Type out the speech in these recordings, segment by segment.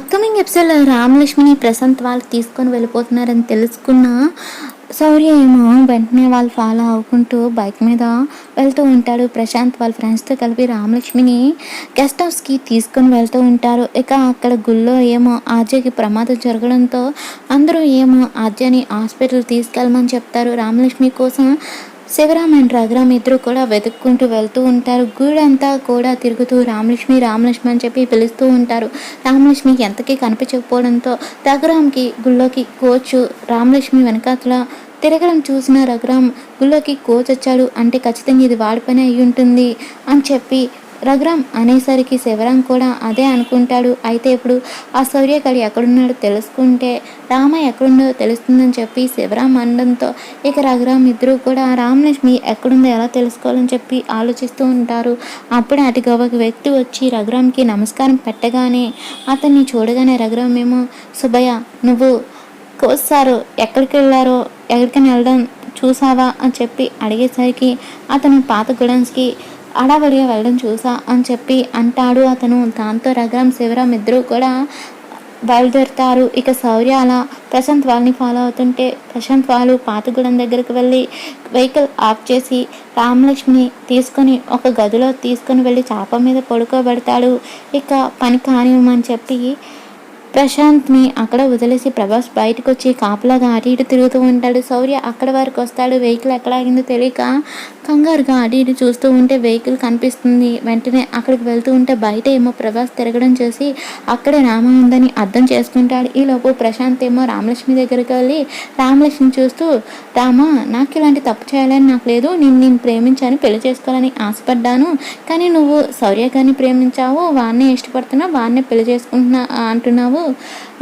Upcoming ఎపిసోడ్లో రామలక్ష్మిని ప్రశాంత్ వాళ్ళు తీసుకొని వెళ్ళిపోతున్నారని తెలుసుకున్న శౌర్య ఏమో వెంటనే వాళ్ళు ఫాలో అవ్వుకుంటూ బైక్ మీద వెళ్తూ ఉంటాడు. ప్రశాంత్ వాళ్ళ ఫ్రెండ్స్తో కలిపి రామలక్ష్మిని గెస్ట్ హౌస్కి తీసుకొని వెళ్తూ ఉంటారు. ఇక అక్కడ గుళ్ళో ఏమో ఆర్జేకి ప్రమాదం జరగడంతో అందరూ ఏమో ఆర్జని హాస్పిటల్ తీసుకెళ్ళమని చెప్తారు. రామలక్ష్మి కోసం శివరామ్ అండ్ రఘురామ్ ఇద్దరు కూడా వెతుక్కుంటూ వెళ్తూ ఉంటారు. గూడంతా కూడా తిరుగుతూ రామలక్ష్మి రామలక్ష్మి అని చెప్పి పిలుస్తూ ఉంటారు. రామలక్ష్మి ఎంతకీ కనిపించకపోవడంతో రఘురామ్కి గుళ్ళోకి కోచ్ రామలక్ష్మి వెనకాతల తిరగడం చూసిన రఘురామ్ గుళ్ళోకి కోచ్ వచ్చాడు అంటే ఖచ్చితంగా ఇది వాడి పని అయి ఉంటుంది అని చెప్పి రఘురామ్ అనేసరికి శివరాం కూడా అదే అనుకుంటాడు. అయితే ఇప్పుడు ఆ సూర్యకళి ఎక్కడున్నాడో తెలుసుకుంటే రామ ఎక్కడుందో తెలుస్తుందని చెప్పి శివరాం అనడంతో ఇక రఘురామ్ ఇద్దరు కూడా రామలక్ష్మి ఎక్కడుందో ఎలా తెలుసుకోవాలని చెప్పి ఆలోచిస్తూ ఉంటారు. అప్పుడు అటుగా ఒక వ్యక్తి వచ్చి రఘురామ్కి నమస్కారం పెట్టగానే అతన్ని చూడగానే రఘురామ్ ఏమో సుబ్బయ్య నువ్వు కోసారు ఎక్కడికి వెళ్ళారో ఎక్కడికైనా వెళ్ళడం చూసావా? అని చెప్పి అడిగేసరికి అతను పాత గుడన్స్కి అడావడిగా వెళ్ళడం చూసా అని చెప్పి అంటాడు అతను. దాంతో రఘురామ్ శివరాం ఇద్దరు కూడా బయలుదేరుతారు. ఇక శౌర్య అలా ప్రశాంత్ వాళ్ళని ఫాలో అవుతుంటే ప్రశాంత్ వాళ్ళు పాతగూడెం దగ్గరికి వెళ్ళి వెహికల్ ఆఫ్ చేసి రామలక్ష్మిని తీసుకొని ఒక గదిలో తీసుకొని వెళ్ళి చాప మీద పడుకోబెడతాడు. ఇక పని కానివ్వమని చెప్పి ప్రశాంత్ని అక్కడ వదిలేసి ప్రభాస్ బయటకు వచ్చి కాపలాగా అటు ఇటు తిరుగుతూ ఉంటాడు. శౌర్య అక్కడ వరకు వస్తాడు. వెహికల్ ఎక్కడ ఆగిందో తెలియక కంగారుగా అటు ఇటు చూస్తూ ఉంటే వెహికల్ కనిపిస్తుంది. వెంటనే అక్కడికి వెళ్తూ ఉంటే బయట ఏమో ప్రభాస్ తిరగడం చూసి అక్కడే రామ ఉందని అర్థం చేసుకుంటాడు. ఈలోపు ప్రశాంత్ ఏమో రామలక్ష్మి దగ్గరికి వెళ్ళి రామలక్ష్మి చూస్తూ రామ నాకు ఇలాంటి తప్పు చేయాలని నాకు లేదు. నేను నేను ప్రేమించాను పెళ్ళి చేసుకోవాలని ఆశపడ్డాను. కానీ నువ్వు శౌర్య గారిని ప్రేమించావు. వాడినే ఇష్టపడుతున్నావు వాడినే పెళ్ళి చేసుకుంటున్నా అంటున్నావు. 嗯。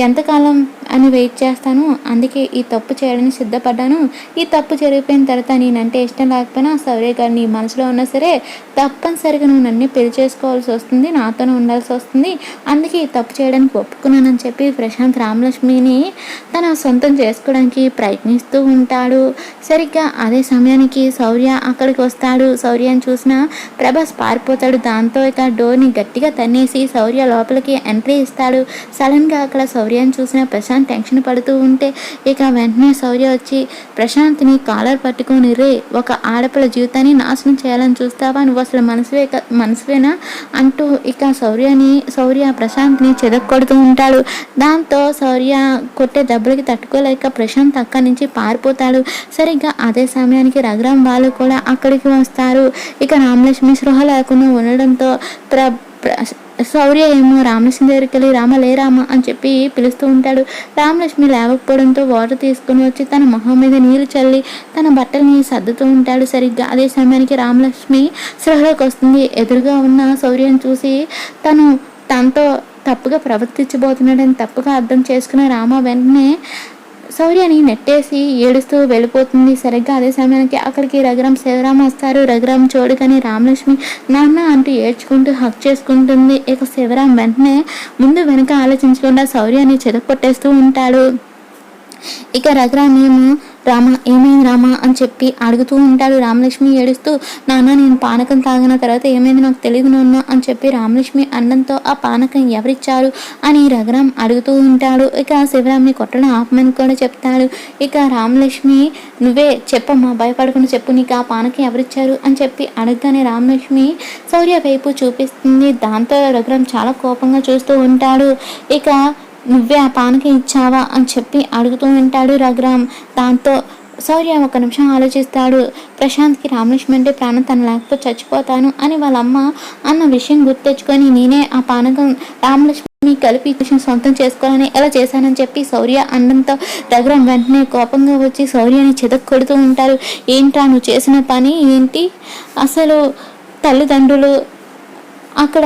ఎంతకాలం అని వెయిట్ చేస్తాను? అందుకే ఈ తప్పు చేయడానికి సిద్ధపడ్డాను. ఈ తప్పు జరిగిపోయిన తర్వాత నేనంటే ఇష్టం లేకపోయినా సౌర్య గారు నీ మనసులో ఉన్నా సరే తప్పనిసరిగా నువ్వు నన్ను పెళ్ళి చేసుకోవాల్సి వస్తుంది నాతోనే ఉండాల్సి వస్తుంది. అందుకే ఈ తప్పు చేయడానికి ఒప్పుకున్నానని చెప్పి ప్రశాంత్ రామలక్ష్మిని తన సొంతం చేసుకోవడానికి ప్రయత్నిస్తూ ఉంటాడు. సరిగ్గా అదే సమయానికి సౌర్య అక్కడికి వస్తాడు. సౌర్యని చూసిన ప్రభాస్ పారిపోతాడు. దాంతో ఇక డోర్ని గట్టిగా తన్నేసి సౌర్య లోపలికి ఎంట్రీ ఇస్తాడు. సడన్గా అక్కడ శౌర్యాన్ని చూసిన ప్రశాంత్ టెన్షన్ పడుతూ ఉంటే ఇక వెంటనే శౌర్య వచ్చి ప్రశాంత్ని కాలర్ పట్టుకొని రే ఒక ఆడపిల్ల జీవితాన్ని నాశనం చేయాలని చూస్తావా? నువ్వు అసలు మనసువే మనసువేనా? అంటూ ఇక శౌర్యని శౌర్య ప్రశాంత్ని చెదక్కొడుతూ ఉంటాడు. దాంతో శౌర్య కొట్టే దెబ్బలకి తట్టుకోలేక ప్రశాంత్ అక్కడి నుంచి పారిపోతాడు. సరిగ్గా అదే సమయానికి రఘురాం వాళ్ళు కూడా అక్కడికి వస్తారు. ఇక రామలక్ష్మి సృహ లేకుండా ఉండడంతో ప్ర ప్ర- శౌర్య ఏమో రామలక్ష్మి దగ్గరికి వెళ్ళి రామ లే రామ అని చెప్పి పిలుస్తూ ఉంటాడు. రామలక్ష్మి లేవకపోవడంతో వాటర్ తీసుకుని వచ్చి తన మొహం మీద నీళ్ళు చల్లి తన బట్టల్ని సర్దుతూ ఉంటాడు. సరిగ్గా అదే సమయానికి రామలక్ష్మి సృహలోకి వస్తుంది. ఎదురుగా ఉన్న శౌర్యను చూసి తను తనతో తప్పుగా ప్రవర్తించబోతున్నాడని తప్పుగా అర్థం చేసుకున్న రామ వెంటనే శౌర్యని నెట్టేసి ఏడుస్తూ వెళ్ళిపోతుంది. సరిగ్గా అదే సమయానికి అక్కడికి రఘురాం శివరాం వస్తారు. రఘురాం చూడగానే రామలక్ష్మి నాన్న అంటూ ఏడ్చుకుంటూ హక్ చేసుకుంటుంది. ఇక శివరాం వెంటనే ముందు వెనుక ఆలోచించకుండా శౌర్యాన్ని చెదకొట్టేస్తూ ఉంటాడు. ఇక రఘురామ్ ఏమో రామ ఏమైంది రామ అని చెప్పి అడుగుతూ ఉంటాడు. రామలక్ష్మి ఏడుస్తూ నాన్న నేను పానకం తాగిన తర్వాత ఏమైంది నాకు తెలియదు నాన్న అని చెప్పి రామలక్ష్మి అన్నంతో ఆ పానకం ఎవరిచ్చారు? అని రఘురామ్ అడుగుతూ ఉంటాడు. ఇక శివరామ్ని కొట్టడం ఆపమని కూడా చెప్తాడు. ఇక రామలక్ష్మి నువ్వే చెప్పమ్మా భయపడకుండా చెప్పు నీకు ఆ పానకం ఎవరిచ్చారు? అని చెప్పి అడగగానే రామలక్ష్మి శౌర్య వైపు చూపిస్తుంది. దాంతో రఘురామ్ చాలా కోపంగా చూస్తూ ఉంటాడు. ఇక నువ్వే ఆ పానకం ఇచ్చావా అని చెప్పి అడుగుతూ ఉంటాడు రఘురామ్. దాంతో శౌర్య ఒక నిమిషం ఆలోచిస్తాడు. ప్రశాంత్కి రామలక్ష్మి అంటే ప్రాణం తను లేకపోతే చచ్చిపోతాను అని వాళ్ళ అమ్మ అన్న విషయం గుర్తెచ్చుకొని నేనే ఆ పానకం రామలక్ష్మి కలిపి విషయం సొంతం చేసుకోవాలని ఎలా చేశానని చెప్పి శౌర్య అన్నంతో రఘురామ్ వెంటనే కోపంగా వచ్చి శౌర్యని చెదక్ కొడుతూ ఉంటారు. ఏంట్రా నువ్వు చేసిన పని ఏంటి? అసలు తల్లిదండ్రులు అక్కడ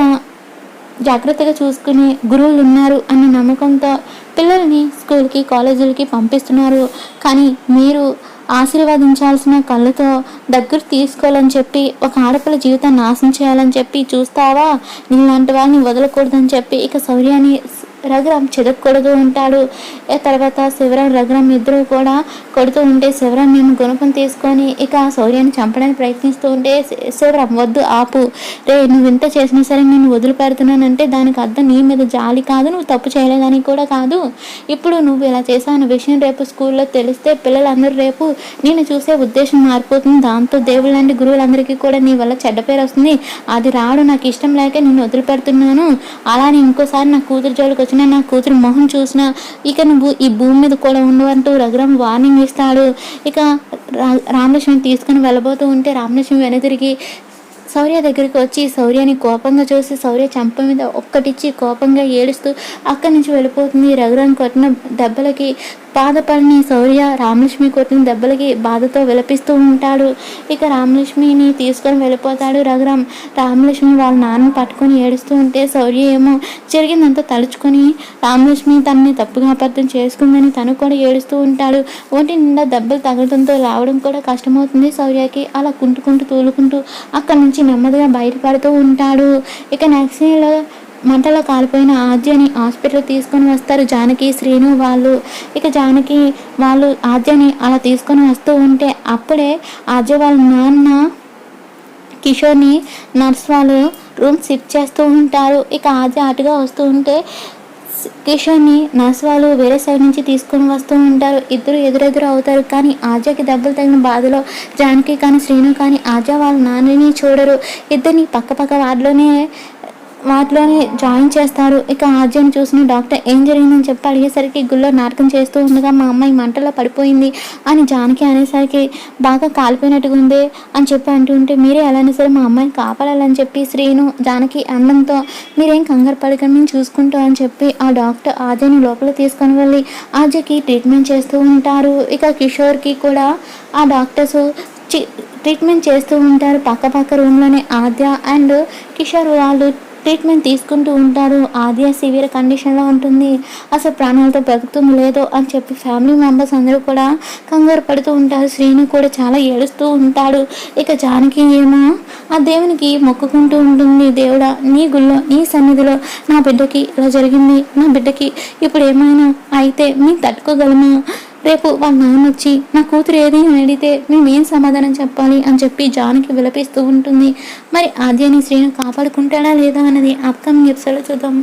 జాగ్రత్తగా చూసుకునే గురువులు ఉన్నారు అన్న నమ్మకంతో పిల్లల్ని స్కూల్కి కాలేజీలకి పంపిస్తున్నారు. కానీ మీరు ఆశీర్వదించాల్సిన కళ్ళతో దగ్గర తీసుకోవాలని చెప్పి ఒక ఆడపిల్ల జీవితాన్ని నాశనం చేయాలని చెప్పి చూస్తావా? నీలాంటి వాళ్ళని వదలకూడదని చెప్పి ఇక శౌర్యాన్ని రఘురామ్ చెదక్ కొడుతూ ఉంటాడు. ఆ తర్వాత శివరాం రఘురామ్ ఇద్దరు కూడా కొడుతూ ఉంటే శివరాం మేము గుణపం తీసుకొని ఇక శౌర్యాన్ని చంపడానికి ప్రయత్నిస్తూ ఉంటే శి- శివరాం వద్దు ఆపు. రే నువ్వు ఇంత చేసినా సరే నేను వదిలిపెడుతున్నానంటే దానికి అర్థం నీ మీద జాలి కాదు నువ్వు తప్పు చేయలేదని కూడా కాదు. ఇప్పుడు నువ్వు ఇలా చేసావు విషయం రేపు స్కూల్లో తెలిస్తే పిల్లలందరూ రేపు నేను చూసే ఉద్దేశం మారిపోతుంది. దాంతో దేవుళ్ళ లాంటి గురువులందరికీ కూడా నీ వల్ల చెడ్డ పేరు వస్తుంది. అది రావడం నాకు ఇష్టం లేక నేను వదిలిపెడుతున్నాను. అలానే ఇంకోసారి నా కూతురు జోలికి వచ్చినా నా కూతురు మొహం చూసినా ఇక నువ్వు ఈ భూమి మీద కూడా ఉండవంటూ రఘురామ్ వార్నింగ్ ఇస్తాడు. ఇక రా- రామలక్ష్మి తీసుకుని వెళ్ళబోతూ ఉంటే రామలక్ష్మి వెనుతిరిగి శౌర్య దగ్గరికి వచ్చి శౌర్యని కోపంగా చూసి శౌర్య చంప మీద ఒక్కటిచ్చి కోపంగా ఏడుస్తూ అక్కడి నుంచి వెళ్ళిపోతుంది. రఘురామ్ కొట్టిన దెబ్బలకి బాధపడిన శౌర్య రామలక్ష్మి కొట్టిన దెబ్బలకి బాధతో విలపిస్తూ ఉంటాడు. ఇక రామలక్ష్మిని తీసుకొని వెళ్ళిపోతాడు రఘురామ్ రామలక్ష్మి వాళ్ళ నాన్న పట్టుకొని ఏడుస్తూ ఉంటే శౌర్య ఏమో జరిగిందంతా తలుచుకొని రామలక్ష్మి తనని తప్పుగా అబద్ధం చేసుకుందని తను కూడా ఏడుస్తూ ఉంటాడు. ఒంటి నిండా దెబ్బలు తగలడంతో రావడం కూడా కష్టమవుతుంది శౌర్యకి. అలా కుంటుకుంటూ తూలుకుంటూ అక్కడి నుంచి నెమ్మదిగా బయటపడుతూ ఉంటాడు. ఇక నెక్స్ట్ మంటలో కాలిపోయిన ఆద్యని హాస్పిటల్ తీసుకొని వస్తారు జానకి శ్రీను వాళ్ళు. ఇక జానకి వాళ్ళు ఆద్యని అలా తీసుకొని వస్తూ ఉంటే అప్పుడే ఆద్య వాళ్ళ నాన్న కిషోర్ని నర్స్ వాళ్ళు రూమ్ షిఫ్ట్ చేస్తూ ఉంటారు. ఇక ఆద్య అటుగా వస్తూ ఉంటే కిషోర్ని నర్స్ వాళ్ళు వేరే సైడ్ నుంచి తీసుకొని వస్తూ ఉంటారు. ఇద్దరు ఎదురెదురు అవుతారు. కానీ ఆజాకి దెబ్బలు తగిన బాధలో జానకి కానీ శ్రీను కానీ ఆజా వాళ్ళ నాన్నని చూడరు. ఇద్దరిని పక్క పక్క వార్డులోనే వాటిలోనే జాయిన్ చేస్తారు. ఇక ఆద్యని చూసిన డాక్టర్ ఏం జరిగిందని చెప్పి అడిగేసరికి గుళ్ళో నాటకం చేస్తూ ఉండగా మా అమ్మాయి మంటలో పడిపోయింది అని జానకి అనేసరికి బాగా కాలిపోయినట్టుగా ఉంది అని చెప్పి అంటుంటే మీరే ఎలానే సరే మా అమ్మాయిని కాపాడాలని చెప్పి శ్రీను జానకి అండంతో మీరేం కంగారు పడకండి మేము చూసుకుంటాం అని చెప్పి ఆ డాక్టర్ ఆద్యని లోపల తీసుకొని వెళ్ళి ఆద్యకి ట్రీట్మెంట్ చేస్తూ ఉంటారు. ఇక కిషోర్కి కూడా ఆ డాక్టర్స్ ట్రీట్మెంట్ చేస్తూ ఉంటారు. పక్క పక్క రూమ్లోనే ఆద్య అండ్ కిషోర్ వాళ్ళు ట్రీట్మెంట్ తీసుకుంటూ ఉంటారు. ఆద్య సివియర్ కండిషన్లో ఉంటుంది. అసలు ప్రాణాలతో బ్రతుకుతుంది లేదు అని చెప్పి ఫ్యామిలీ మెంబర్స్ అందరూ కూడా కంగారు పడుతూ ఉంటారు. శ్రీను కూడా చాలా ఏడుస్తూ ఉంటాడు. ఇక జానకి ఏమో ఆ దేవునికి మొక్కుకుంటూ ఉంటుంది. దేవుడా నీ గుళ్ళో నీ సన్నిధిలో నా బిడ్డకి ఇలా జరిగింది. నా బిడ్డకి ఇప్పుడు ఏమైనా అయితే మేము తట్టుకోగలమా రేపు వాళ్ళ నాన్న వచ్చి నా కూతురు ఏది అని అడిగితే మేమేం సమాధానం చెప్పాలి? అని చెప్పి జానకి విలపిస్తూ ఉంటుంది. మరి ఆద్యాని శ్రీను కాపాడుకుంటాడా లేదా అన్నది అప్కమింగ్ ఎపిసోడ్లో చూద్దాం.